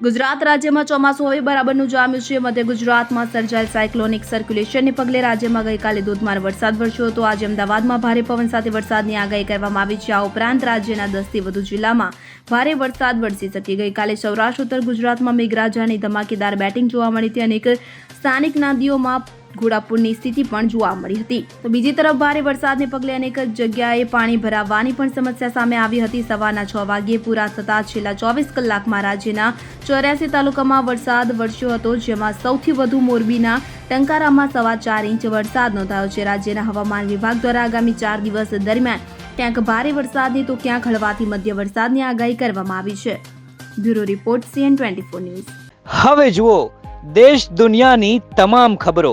ગુજરાત રાજ્યમાં ચોમાસું હવે બરાબરનું જામ્યું છે. મધ્ય ગુજરાતમાં સર્જાયેલ સાયક્લોનિક સર્ક્યુલેશનને પગલે રાજ્યમાં ગઈકાલે ધોધમાર વરસાદ વરસ્યો હતો. આજે અમદાવાદમાં ભારે પવન સાથે વરસાદની આગાહી કરવામાં આવી છે. આ ઉપરાંત રાજ્યના દસથી વધુ જિલ્લામાં ભારે વરસાદ વરસી શકે. ગઈકાલે સૌરાષ્ટ્ર, ઉત્તર ગુજરાતમાં મેઘરાજાની ધમાકેદાર બેટિંગ જોવા મળી હતી. અનેક સ્થાનિક નદીઓમાં ઘોડાપૂરની સ્થિતિ પણ જોવા મળી હતી. તો બીજી તરફ ભારે વરસાદને પગલે અનેક જગ્યાએ પાણી ભરાવાની પણ સમસ્યા સામે આવી હતી. સવારના છ વાગ્યે પૂરા થતા છેલ્લા ચોવીસ કલાકમાં રાજ્યના ચોર્યાસી તાલુકામાં વરસાદ વરસ્યો હતો, જેમાં સૌથી વધુ મોરબીના ટંકારામાં સવા ચાર ઇંચ વરસાદ નોંધાયો છે. રાજ્યના હવામાન વિભાગ દ્વારા આગામી ચાર દિવસ દરમિયાન ક્યાંક ભારે વરસાદની તો ક્યાંક હળવાથી મધ્ય વરસાદની આગાહી કરવામાં આવી છે. Bureau report C N twenty news. હવે જુઓ, દેશ દુનિયાની તમામ ખબરો.